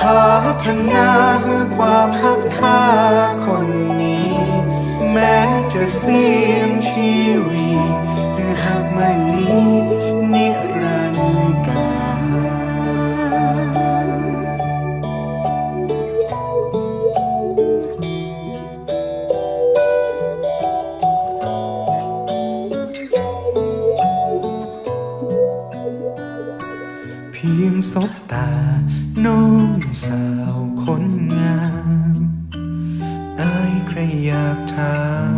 พัฒนาเพื่อความหักค่าคนนี้ แม้จะเสี่ยงชีวิตเพื่อหักมันนี้นิรันดร์การเพียงสบตาน้ งามอายใครอยากถาม